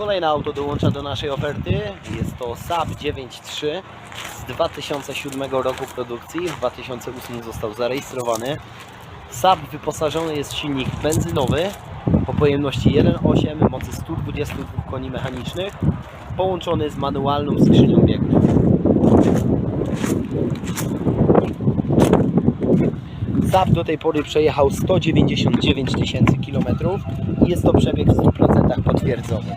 Kolejne auto dołącza do naszej oferty. Jest to Saab 9.3 z 2007 roku produkcji. W 2008 został zarejestrowany. Saab wyposażony jest w silnik benzynowy o pojemności 1.8, mocy 122 koni mechanicznych, połączony z manualną skrzynią biegów. Saab do tej pory przejechał 199 tysięcy kilometrów i jest to przebieg w 100% potwierdzony.